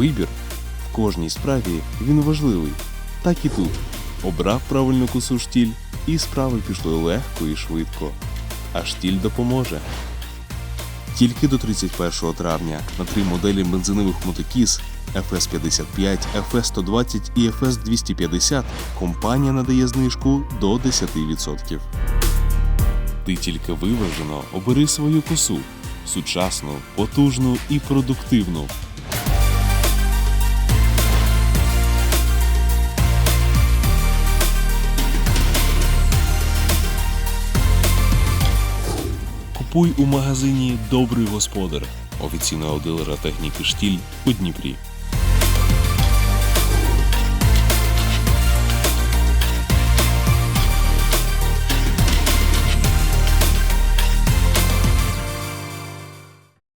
Вибір в кожній справі він важливий. Так і тут. Обрав правильну косу штіль, і справи пішли легко і швидко. А штіль допоможе. Тільки до 31 травня на три моделі бензинових мотокіз FS55, FS120 і FS250 компанія надає знижку до 10%. Ти тільки виважено обери свою косу сучасну, потужну і продуктивну. Купуй у магазині Добрий господар офіційного дилера техніки штіль у Дніпрі.